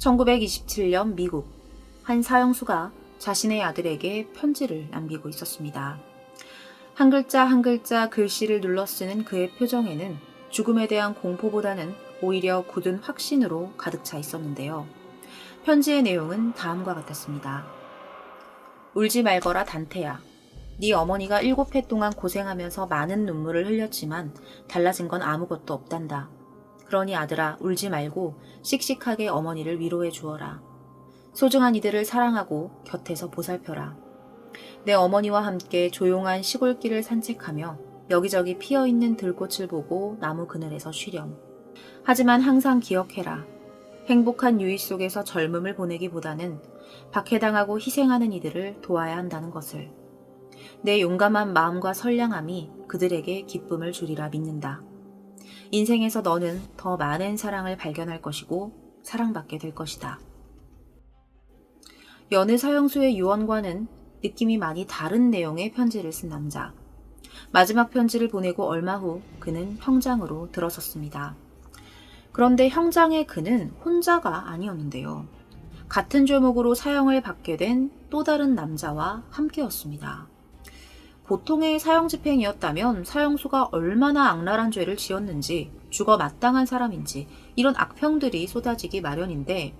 1927년 미국 한 사형수가 자신의 아들에게 편지를 남기고 있었습니다. 한 글자 한 글자 글씨를 눌러 쓰는 그의 표정에는 죽음에 대한 공포보다는 오히려 굳은 확신으로 가득 차 있었는데요. 편지의 내용은 다음과 같았습니다. 울지 말거라 단테야. 네 어머니가 일곱 해 동안 고생하면서 많은 눈물을 흘렸지만 달라진 건 아무것도 없단다. 그러니 아들아 울지 말고 씩씩하게 어머니를 위로해 주어라. 소중한 이들을 사랑하고 곁에서 보살펴라. 내 어머니와 함께 조용한 시골길을 산책하며 여기저기 피어 있는 들꽃을 보고 나무 그늘에서 쉬렴. 하지만 항상 기억해라. 행복한 유의 속에서 젊음을 보내기보다는 박해당하고 희생하는 이들을 도와야 한다는 것을. 내 용감한 마음과 선량함이 그들에게 기쁨을 주리라 믿는다. 인생에서 너는 더 많은 사랑을 발견할 것이고 사랑받게 될 것이다. 여느 사형수의 유언과는 느낌이 많이 다른 내용의 편지를 쓴 남자. 마지막 편지를 보내고 얼마 후 그는 형장으로 들어섰습니다. 그런데 형장의 그는 혼자가 아니었는데요. 같은 죄목으로 사형을 받게 된 또 다른 남자와 함께였습니다. 보통의 사형 집행이었다면 사형수가 얼마나 악랄한 죄를 지었는지 죽어 마땅한 사람인지 이런 악평들이 쏟아지기 마련인데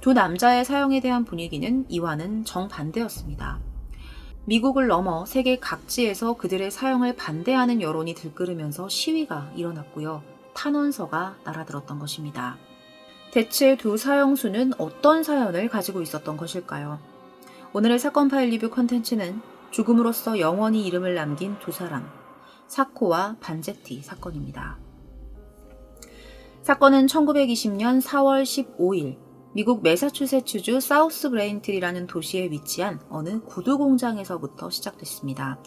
두 남자의 사형에 대한 분위기는 이와는 정반대였습니다. 미국을 넘어 세계 각지에서 그들의 사형을 반대하는 여론이 들끓으면서 시위가 일어났고요. 탄원서가 날아들었던 것입니다. 대체 두 사형수는 어떤 사연을 가지고 있었던 것일까요? 오늘의 사건 파일 리뷰 컨텐츠는 죽음으로써 영원히 이름을 남긴 두 사람, 사코와 반제티 사건입니다. 사건은 1920년 4월 15일 미국 매사추세츠주 사우스 브레인트리라는 도시에 위치한 어느 구두 공장에서부터 시작됐습니다.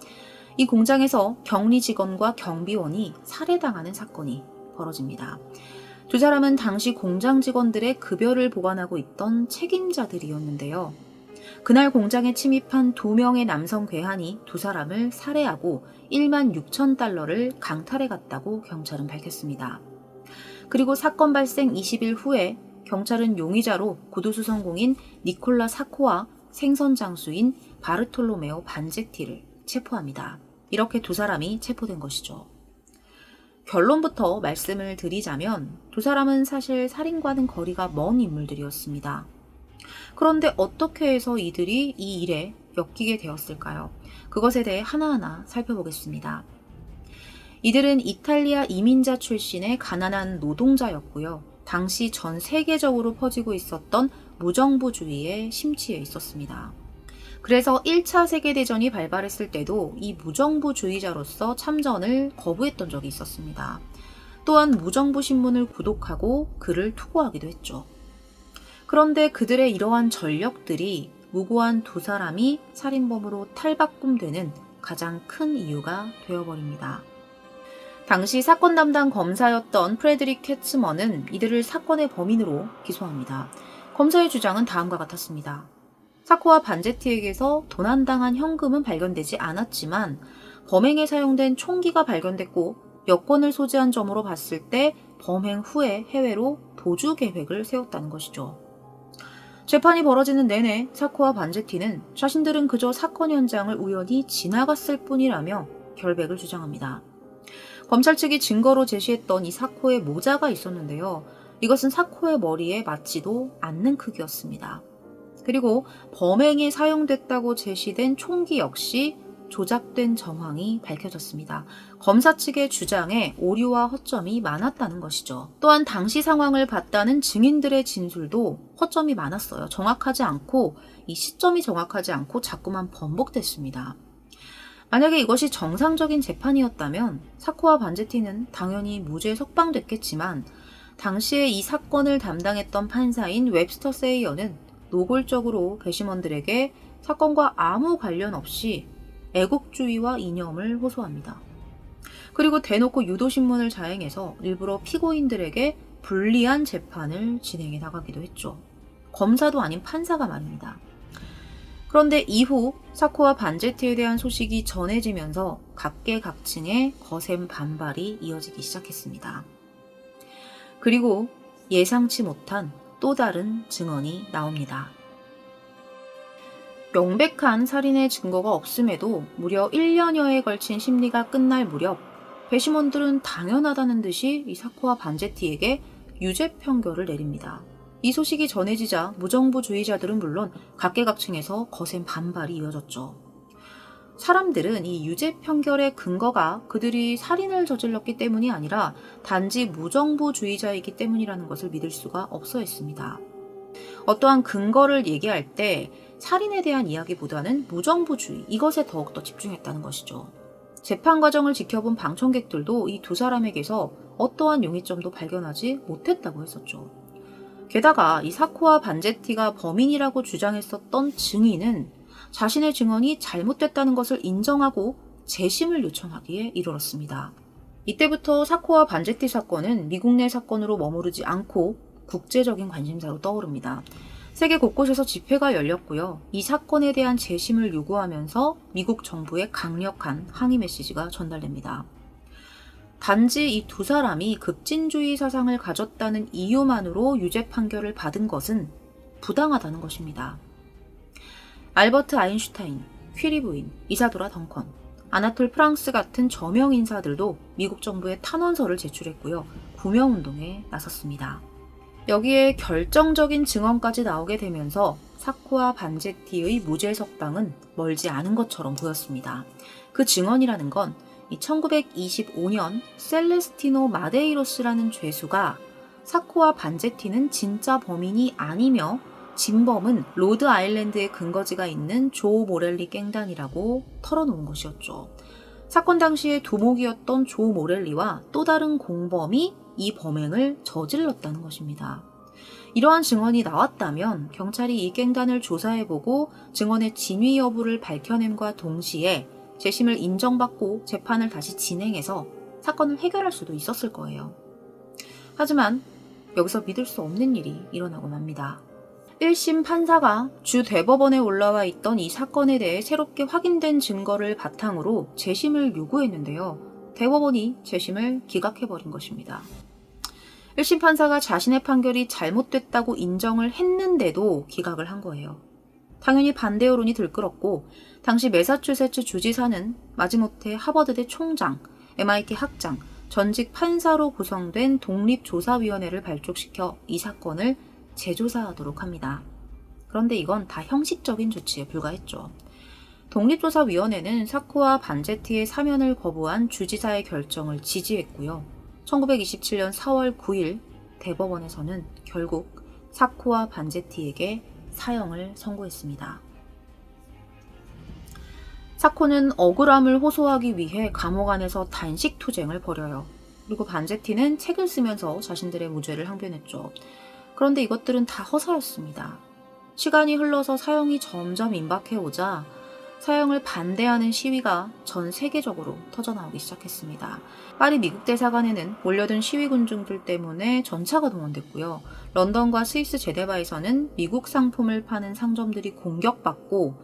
이 공장에서 격리 직원과 경비원이 살해당하는 사건이 벌어집니다. 두 사람은 당시 공장 직원들의 급여를 보관하고 있던 책임자들이었는데요. 그날 공장에 침입한 두 명의 남성 괴한이 두 사람을 살해하고 1만 6천 달러를 강탈해 갔다고 경찰은 밝혔습니다. 그리고 사건 발생 20일 후에 경찰은 용의자로 구두수성공인 니콜라 사코와 생선 장수인 바르톨로메오 반제티를 체포합니다. 이렇게 두 사람이 체포된 것이죠. 결론부터 말씀을 드리자면 두 사람은 사실 살인과는 거리가 먼 인물들이었습니다. 그런데 어떻게 해서 이들이 이 일에 엮이게 되었을까요? 그것에 대해 하나하나 살펴보겠습니다. 이들은 이탈리아 이민자 출신의 가난한 노동자였고요. 당시 전 세계적으로 퍼지고 있었던 무정부주의에 심취해 있었습니다. 그래서 1차 세계대전이 발발했을 때도 이 무정부주의자로서 참전을 거부했던 적이 있었습니다. 또한 무정부 신문을 구독하고 글을 투고하기도 했죠. 그런데 그들의 이러한 전력들이 무고한 두 사람이 살인범으로 탈바꿈되는 가장 큰 이유가 되어버립니다. 당시 사건 담당 검사였던 프레드릭 캐츠먼은 이들을 사건의 범인으로 기소합니다. 검사의 주장은 다음과 같았습니다. 사코와 반제티에게서 도난당한 현금은 발견되지 않았지만 범행에 사용된 총기가 발견됐고 여권을 소지한 점으로 봤을 때 범행 후에 해외로 도주 계획을 세웠다는 것이죠. 재판이 벌어지는 내내 사코와 반제티는 자신들은 그저 사건 현장을 우연히 지나갔을 뿐이라며 결백을 주장합니다. 검찰 측이 증거로 제시했던 이 사코의 모자가 있었는데요. 이것은 사코의 머리에 맞지도 않는 크기였습니다. 그리고 범행에 사용됐다고 제시된 총기 역시 조작된 정황이 밝혀졌습니다. 검사 측의 주장에 오류와 허점이 많았다는 것이죠. 또한 당시 상황을 봤다는 증인들의 진술도 허점이 많았어요. 정확하지 않고 이 시점이 정확하지 않고 자꾸만 번복됐습니다. 만약에 이것이 정상적인 재판이었다면 사코와 반제티는 당연히 무죄 석방됐겠지만 당시에 이 사건을 담당했던 판사인 웹스터 세이어는 노골적으로 배심원들에게 사건과 아무 관련 없이 애국주의와 이념을 호소합니다. 그리고 대놓고 유도신문을 자행해서 일부러 피고인들에게 불리한 재판을 진행해 나가기도 했죠. 검사도 아닌 판사가 말입니다. 그런데 이후 사코와 반제티에 대한 소식이 전해지면서 각계각층의 거센 반발이 이어지기 시작했습니다. 그리고 예상치 못한 또 다른 증언이 나옵니다. 명백한 살인의 증거가 없음에도 무려 1년여에 걸친 심리가 끝날 무렵 배심원들은 당연하다는 듯이 이 사코와 반제티에게 유죄 판결을 내립니다. 이 소식이 전해지자 무정부주의자들은 물론 각계각층에서 거센 반발이 이어졌죠. 사람들은 이 유죄 판결의 근거가 그들이 살인을 저질렀기 때문이 아니라 단지 무정부주의자이기 때문이라는 것을 믿을 수가 없어 했습니다. 어떠한 근거를 얘기할 때 살인에 대한 이야기보다는 무정부주의, 이것에 더욱더 집중했다는 것이죠. 재판 과정을 지켜본 방청객들도 이 두 사람에게서 어떠한 용의점도 발견하지 못했다고 했었죠. 게다가 이 사코와 반제티가 범인이라고 주장했었던 증인은 자신의 증언이 잘못됐다는 것을 인정하고 재심을 요청하기에 이르렀습니다. 이때부터 사코와 반제티 사건은 미국 내 사건으로 머무르지 않고 국제적인 관심사로 떠오릅니다. 세계 곳곳에서 집회가 열렸고요. 이 사건에 대한 재심을 요구하면서 미국 정부의 강력한 항의 메시지가 전달됩니다. 단지 이 두 사람이 급진주의 사상을 가졌다는 이유만으로 유죄 판결을 받은 것은 부당하다는 것입니다. 알버트 아인슈타인, 퀴리 부인, 이사도라 덩컨, 아나톨 프랑스 같은 저명 인사들도 미국 정부에 탄원서를 제출했고요. 구명운동에 나섰습니다. 여기에 결정적인 증언까지 나오게 되면서 사코와 반제티의 무죄 석방은 멀지 않은 것처럼 보였습니다. 그 증언이라는 건 1925년 셀레스티노 마데이로스라는 죄수가 사코와 반제티는 진짜 범인이 아니며 진범은 로드 아일랜드의 근거지가 있는 조 모렐리 깽단이라고 털어놓은 것이었죠. 사건 당시에 두목이었던 조 모렐리와 또 다른 공범이 이 범행을 저질렀다는 것입니다. 이러한 증언이 나왔다면 경찰이 이 깽단을 조사해보고 증언의 진위 여부를 밝혀냄과 동시에 재심을 인정받고 재판을 다시 진행해서 사건을 해결할 수도 있었을 거예요. 하지만 여기서 믿을 수 없는 일이 일어나고 맙니다. 1심 판사가 주 대법원에 올라와 있던 이 사건에 대해 새롭게 확인된 증거를 바탕으로 재심을 요구했는데요. 대법원이 재심을 기각해버린 것입니다. 1심 판사가 자신의 판결이 잘못됐다고 인정을 했는데도 기각을 한 거예요. 당연히 반대 여론이 들끓었고 당시 메사추세츠 주지사는 마지못해 하버드대 총장, MIT 학장, 전직 판사로 구성된 독립조사위원회를 발족시켜 이 사건을 재조사하도록 합니다. 그런데 이건 다 형식적인 조치에 불과했죠. 독립조사위원회는 사코와 반제티의 사면을 거부한 주지사의 결정을 지지했고요. 1927년 4월 9일 대법원에서는 결국 사코와 반제티에게 사형을 선고했습니다. 사코는 억울함을 호소하기 위해 감옥 안에서 단식 투쟁을 벌여요. 그리고 반제티는 책을 쓰면서 자신들의 무죄를 항변했죠. 그런데 이것들은 다 허사였습니다. 시간이 흘러서 사형이 점점 임박해 오자 사형을 반대하는 시위가 전 세계적으로 터져나오기 시작했습니다. 파리 미국 대사관에는 몰려든 시위 군중들 때문에 전차가 동원됐고요. 런던과 스위스 제네바에서는 미국 상품을 파는 상점들이 공격받고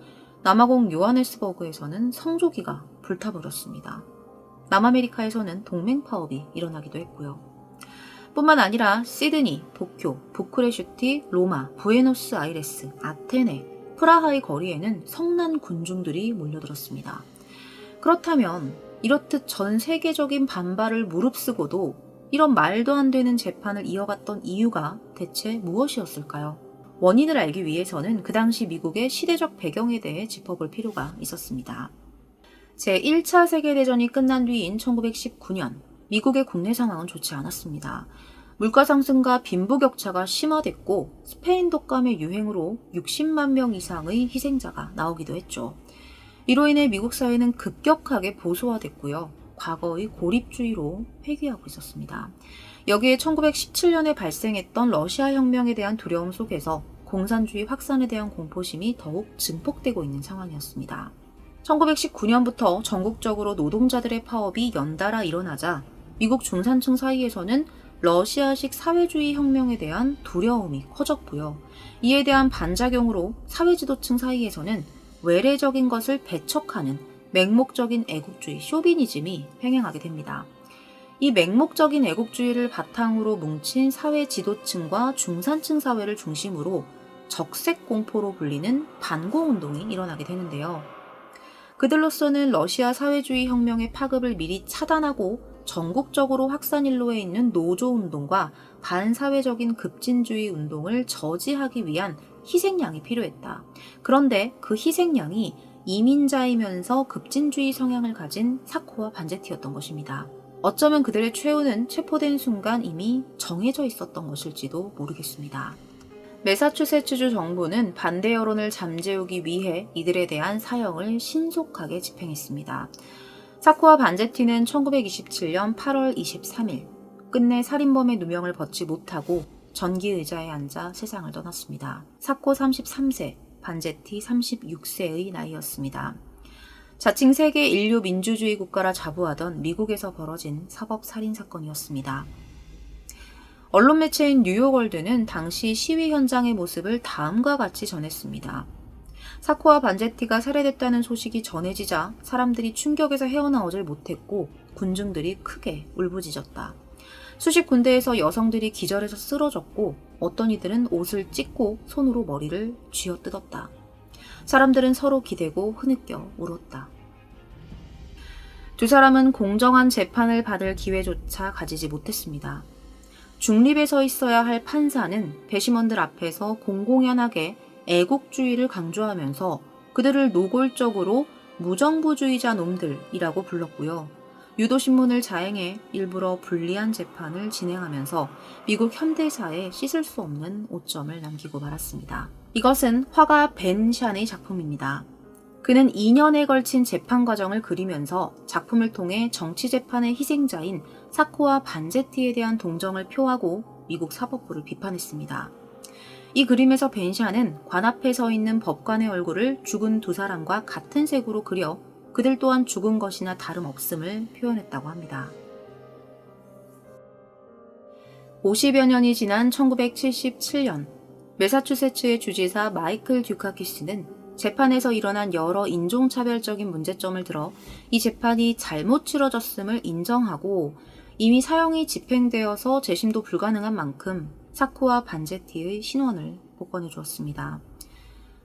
남아공 요하네스버그에서는 성조기가 불타버렸습니다. 남아메리카에서는 동맹 파업이 일어나기도 했고요. 뿐만 아니라 시드니, 도쿄, 부크레슈티, 로마, 부에노스 아이레스, 아테네, 프라하의 거리에는 성난 군중들이 몰려들었습니다. 그렇다면 이렇듯 전 세계적인 반발을 무릅쓰고도 이런 말도 안 되는 재판을 이어갔던 이유가 대체 무엇이었을까요? 원인을 알기 위해서는 그 당시 미국의 시대적 배경에 대해 짚어볼 필요가 있었습니다. 제1차 세계대전이 끝난 뒤인 1919년, 미국의 국내 상황은 좋지 않았습니다. 물가 상승과 빈부격차가 심화됐고 스페인 독감의 유행으로 60만 명 이상의 희생자가 나오기도 했죠. 이로 인해 미국 사회는 급격하게 보수화됐고요. 과거의 고립주의로 회귀하고 있었습니다. 여기에 1917년에 발생했던 러시아 혁명에 대한 두려움 속에서 공산주의 확산에 대한 공포심이 더욱 증폭되고 있는 상황이었습니다. 1919년부터 전국적으로 노동자들의 파업이 연달아 일어나자 미국 중산층 사이에서는 러시아식 사회주의 혁명에 대한 두려움이 커졌고요. 이에 대한 반작용으로 사회지도층 사이에서는 외래적인 것을 배척하는 맹목적인 애국주의 쇼비니즘이 횡행하게 됩니다. 이 맹목적인 애국주의를 바탕으로 뭉친 사회 지도층과 중산층 사회를 중심으로 적색 공포로 불리는 반공 운동이 일어나게 되는데요. 그들로서는 러시아 사회주의 혁명의 파급을 미리 차단하고 전국적으로 확산 일로에 있는 노조 운동과 반사회적인 급진주의 운동을 저지하기 위한 희생양이 필요했다. 그런데 그 희생양이 이민자이면서 급진주의 성향을 가진 사코와 반제티였던 것입니다. 어쩌면 그들의 최후는 체포된 순간 이미 정해져 있었던 것일지도 모르겠습니다. 메사추세츠주 정부는 반대 여론을 잠재우기 위해 이들에 대한 사형을 신속하게 집행했습니다. 사코와 반제티는 1927년 8월 23일 끝내 살인범의 누명을 벗지 못하고 전기 의자에 앉아 세상을 떠났습니다. 사코 33세, 반제티 36세의 나이였습니다. 자칭 세계 인류 민주주의 국가라 자부하던 미국에서 벌어진 사법 살인 사건이었습니다. 언론 매체인 뉴욕월드는 당시 시위 현장의 모습을 다음과 같이 전했습니다. 사코와 반제티가 살해됐다는 소식이 전해지자 사람들이 충격에서 헤어나오질 못했고 군중들이 크게 울부짖었다. 수십 군데에서 여성들이 기절해서 쓰러졌고 어떤 이들은 옷을 찢고 손으로 머리를 쥐어뜯었다. 사람들은 서로 기대고 흐느껴 울었다. 두 사람은 공정한 재판을 받을 기회조차 가지지 못했습니다. 중립에 서 있어야 할 판사는 배심원들 앞에서 공공연하게 애국주의를 강조하면서 그들을 노골적으로 무정부주의자 놈들이라고 불렀고요. 유도신문을 자행해 일부러 불리한 재판을 진행하면서 미국 현대사에 씻을 수 없는 오점을 남기고 말았습니다. 이것은 화가 벤 샨의 작품입니다. 그는 2년에 걸친 재판 과정을 그리면서 작품을 통해 정치 재판의 희생자인 사코와 반제티에 대한 동정을 표하고 미국 사법부를 비판했습니다. 이 그림에서 벤샤는 관 앞에 서 있는 법관의 얼굴을 죽은 두 사람과 같은 색으로 그려 그들 또한 죽은 것이나 다름없음을 표현했다고 합니다. 50여 년이 지난 1977년 메사추세츠의 주지사 마이클 듀카키스는 재판에서 일어난 여러 인종차별적인 문제점을 들어 이 재판이 잘못 치러졌음을 인정하고 이미 사형이 집행되어서 재심도 불가능한 만큼 사쿠와 반제티의 신원을 복권해 주었습니다.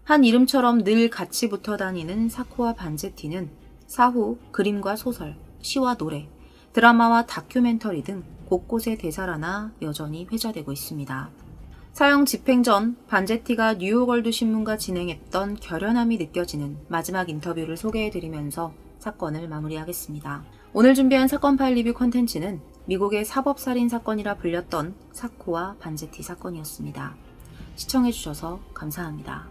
한 이름처럼 늘 같이 붙어 다니는 사쿠와 반제티는 사후 그림과 소설, 시와 노래, 드라마와 다큐멘터리 등 곳곳에 되살아나 여전히 회자되고 있습니다. 사형 집행 전 반제티가 뉴욕월드 신문과 진행했던 결연함이 느껴지는 마지막 인터뷰를 소개해드리면서 사건을 마무리하겠습니다. 오늘 준비한 사건 파일 리뷰 콘텐츠는 미국의 사법살인 사건이라 불렸던 사코와 반제티 사건이었습니다. 시청해주셔서 감사합니다.